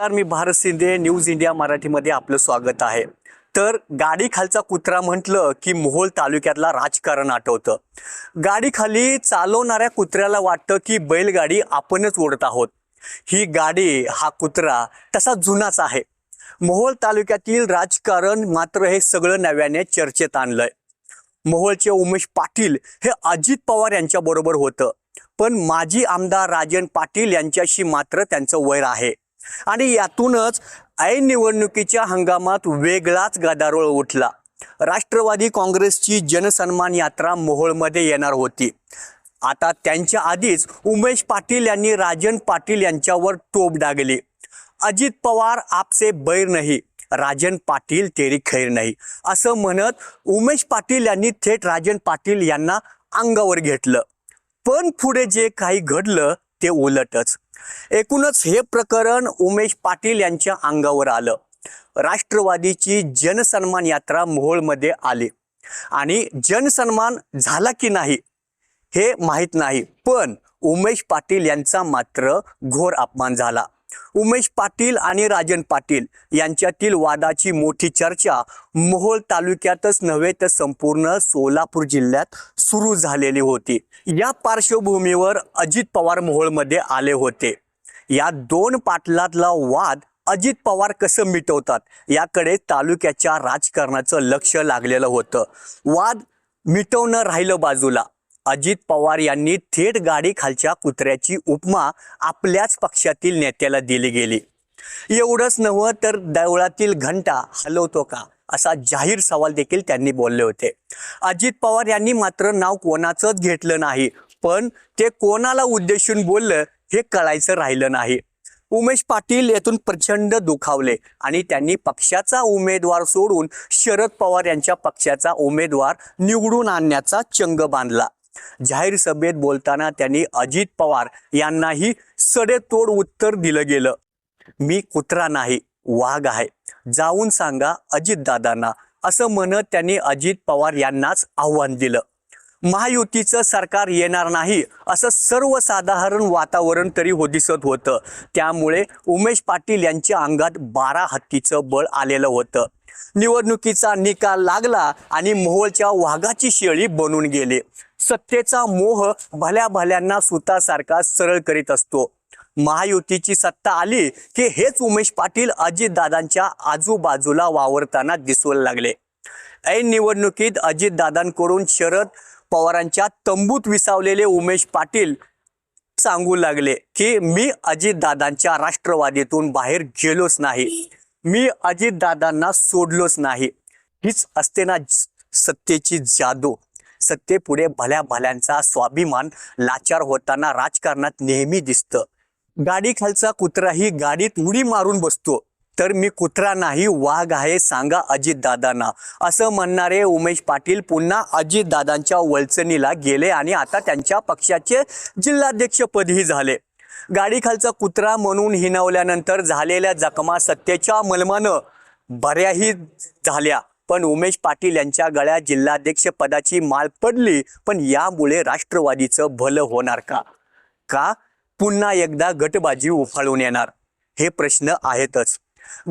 नमस्कार मी Bharat Shinde news India मराठीमध्ये आपलं स्वागत आहे. तर गाडी खालचा कुत्रा म्हटलं की मोहोळ तालुक्यातला राजकारण आठवतं. गाडीखाली चालवणाऱ्या कुत्र्याला वाटतं की बैलगाडी आपणच ओढत आहोत. ही गाडी हा कुत्रा तसा जुनाच आहे. मोहोळ तालुक्यातील राजकारण मात्र हे सगळं नव्याने चर्चेत आणलंय. मोहोळचे उमेश पाटील हे अजित पवार यांच्याबरोबर होतं. पण माजी आमदार राजन पाटील यांच्याशी मात्र त्यांचं वैर आहे. आणि यातूनच ऐन निवडणुकीच्या हंगामात वेगळाच गदारोळ उठला. राष्ट्रवादी काँग्रेसची जनसन्मान यात्रा मोहोळमध्ये येणार होती. आता त्यांच्या आधीच उमेश पाटील यांनी राजन पाटील यांच्यावर टोप डागली. अजित पवार आपसे बैर नाही राजन पाटील तेरी खैर नाही असं म्हणत उमेश पाटील यांनी थेट राजन पाटील यांना अंगावर घेतलं. पण पुढे जे काही घडलं ते उलटच. एकूणच हे प्रकरण उमेश पाटील यांच्या अंगावर आलं. राष्ट्रवादीची जनसन्मान यात्रा मोहोळमध्ये आली. आणि जनसन्मान झाला की नाही हे माहीत नाही. पण उमेश पाटील यांचा मात्र घोर अपमान झाला. उमेश पाटील आणि राजन पाटील यांच्यातील वादाची मोठी चर्चा मोहोळ तालुक्यातच नव्हे तर संपूर्ण सोलापूर जिल्ह्यात सुरू झालेली होती. या पार्श्वभूमीवर अजित पवार मोहोळमध्ये आले होते. या दोन पाटलातला वाद अजित पवार कसं मिटवतात याकडे तालुक्याच्या राजकारणाचं लक्ष लागलेलं होतं. वाद मिटवणं राहिलं बाजूला. अजित पवार यांनी थेट गाडी खालच्या कुत्र्याची उपमा आपल्याच पक्षातील नेत्याला दिली गेली. एवढंच नव्हं तर देवळातील घंटा हलवतो का? असा जाहीर सवाल देखील त्यांनी बोलले होते. अजित पवार यांनी मात्र नाव कोणाचंच घेतलं नाही पण ते कोणाला उद्देशून बोललं हे कळायचं राहिलं नाही. उमेश पाटील येथून प्रचंड दुखावले आणि त्यांनी पक्षाचा उमेदवार सोडून शरद पवार यांच्या पक्षाचा उमेदवार निवडून आणण्याचा चंग बांधला. जाहीर सभेत बोलताना त्यांनी अजित पवार यांनाही सडेतोड उत्तर दिलं गेलं. मी कुत्रा नाही वाघ आहे. जाऊन सांगा अजितदादांना असं म्हणत त्यांनी अजित पवार यांनाच आव्हान दिलं. महायुतीचं सरकार येणार नाही असं सर्वसाधारण वातावरण तरी हो दिसत होतं. त्यामुळे उमेश पाटील यांच्या अंगात बारा हत्तीचं बळ आलेलं होतं. निवडणुकीचा निकाल लागला आणि मोहोळच्या वाघाची शेळी बनून गेली. सत्तेचा मोह भल्या भल्यांना सुतासारखा सरळ करीत असतो. महायुतीची सत्ता आली की हेच उमेश पाटील अजितदादांच्या आजूबाजूला वावरताना दिसू लागले. ऐन निवडणुकीत अजितदादांकडून शरद पवारांच्या तंबूत विसावलेले उमेश पाटील सांगू लागले की मी अजितदादांच्या राष्ट्रवादीतून बाहेर गेलोच नाही. मी अजितदादांना सोडलोच नाही. हीच असते ना सत्तेची जादू. सत्तेपुढे भल्या भल्यांचा स्वाभिमान लाचार होताना राजकारणात नेहमी दिसतं. गाडी खालचा कुत्राही गाडीत उडी मारून बसतो. तर मी कुत्रा नाही वाघ आहे सांगा अजितदादांना. असं म्हणणारे उमेश पाटील पुन्हा अजितदादांच्या वळचणीला गेले आणि आता त्यांच्या पक्षाचे जिल्हाध्यक्षपदही झाले. गाडीखालचा कुत्रा म्हणून हिनवल्यानंतर झालेल्या जखमा सत्तेच्या मलमानं बऱ्याही झाल्या. पण उमेश पाटील यांच्या गळ्यात जिल्हाध्यक्ष पदाची माल पडली पण यामुळे राष्ट्रवादीचं भलं होणार का? का? पुन्हा एकदा गटबाजी उफाळून येणार? हे प्रश्न आहेतच.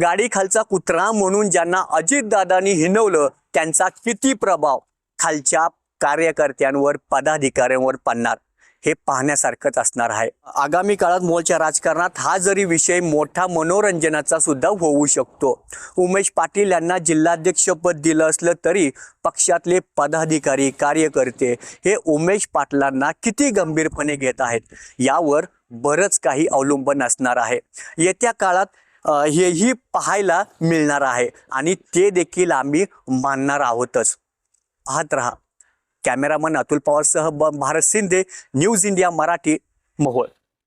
गाडी खालचा कुत्रा म्हणून ज्यांना अजितदादांनी हिनवलं त्यांचा किती प्रभाव? खालच्या कार्यकर्त्यांवर पदाधिकाऱ्यांवर पडणार. हे पाहण्यासारखंच असणार आहे. आगामी काळात मोलच्या राजकारणात हा जरी विषय मोठा मनोरंजनाचा सुद्धा होऊ शकतो. उमेश पाटील यांना जिल्हाध्यक्षपद दिलं असलं तरी पक्षातले पदाधिकारी कार्यकर्ते हे उमेश पाटलांना किती गंभीरपणे घेत आहेत यावर बरंच काही अवलंबन असणार आहे. येत्या काळात हेही पाहायला मिळणार आहे आणि ते देखील आम्ही मानणार आहोतच. पाहत राहा. कॅमेरामन अतुल पवारसह ब- भारत शिंदे न्यूज इंडिया मराठी मोहोळ.